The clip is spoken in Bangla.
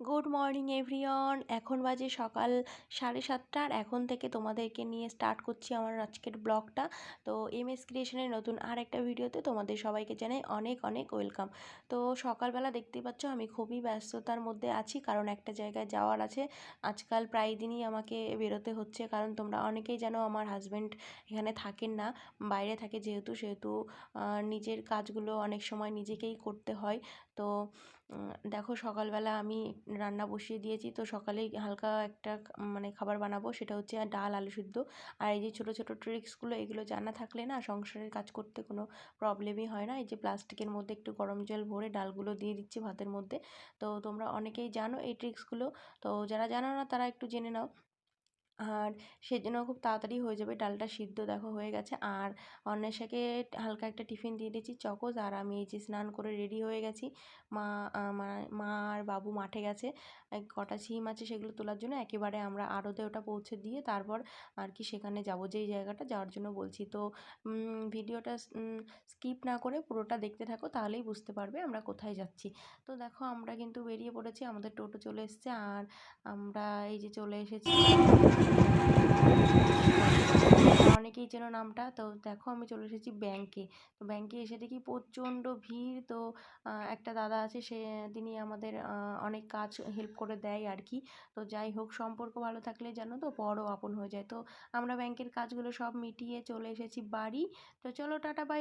গুড মর্নিং এভরিওয়ান এখন বাজে সকাল সাড়ে সাতটা আর এখন থেকে তোমাদেরকে নিয়ে স্টার্ট করছি আমার আজকের ব্লগটা। তো এম এস ক্রিয়েশনের নতুন আর একটা ভিডিওতে তোমাদের সবাইকে জানাই অনেক অনেক ওয়েলকাম তো সকালবেলা দেখতে পাচ্ছ আমি খুবই ব্যস্ততার মধ্যে আছি, কারণ একটা জায়গায় যাওয়ার আছে। আজকাল প্রায় দিনই আমাকে বেরোতে হচ্ছে, কারণ তোমরা অনেকেই জানো আমার হাজব্যান্ড এখানে থাকেন না, বাইরে থাকে যেহেতু, সেহেতু নিজের কাজগুলো অনেক সময় নিজেকেই করতে হয়। তো দেখো সকালবেলা আমি রান্না বসিয়ে দিয়েছি। তো সকালেই হালকা একটা মানে খাবার বানাবো, সেটা হচ্ছে ডাল, আলু সিদ্ধ। আর এই যে ছোটো ছোটো ট্রিক্সগুলো এগুলো জানা থাকলে না সংসারের কাজ করতে কোনো প্রবলেমই হয় না। এই যে প্লাস্টিকের মধ্যে একটু গরম জল ভরে ডালগুলো দিয়ে দিচ্ছি ভাতের মধ্যে। তো তোমরা অনেকেই জানো এই ট্রিক্সগুলো তো যারা জানো না, তারা একটু জেনে নাও। আর সেজন্য খুব তাড়াতাড়ি হয়ে যাবে। ডালটা সিদ্ধ দেখো হয়ে গেছে। আর অন্বেষাকে হালকা একটা টিফিন দিয়ে দিয়েছি চকোজ। আর আমি এই যে স্নান করে রেডি হয়ে গেছি। মা মা- আর বাবু মাঠে গেছে। কটা সিম আছে সেগুলো তোলার জন্য একেবারে আমরা আড়তে ওটা পৌঁছে দিয়ে তারপর আর কি সেখানে যাব যেই জায়গাটা যাওয়ার জন্য বলছি। তো ভিডিওটা স্কিপ না করে পুরোটা দেখতে থাকো তাহলেই বুঝতে পারবে আমরা কোথায় যাচ্ছি। তো দেখো আমরা কিন্তু বেরিয়ে পড়েছি। আমাদের টোটো চলে এসছে। আর আমরা এই যে চলে এসেছি অনেকেই চেনো নামটা। তো দেখো আমি চলে এসেছি ব্যাংকে তো ব্যাংকে এসে দেখি প্রচণ্ড ভিড়। তো একটা দাদা আছে, সে, তিনি আমাদের অনেক কাজ হেল্প করে দেয় আর কি তো যাই হোক, সম্পর্ক ভালো থাকলে জানো তো বড় আপন হয়ে যায়। তো আমরা ব্যাংকের কাজগুলো সব মিটিয়ে চলে এসেছি বাড়ি। তো চলো, টাটা বাই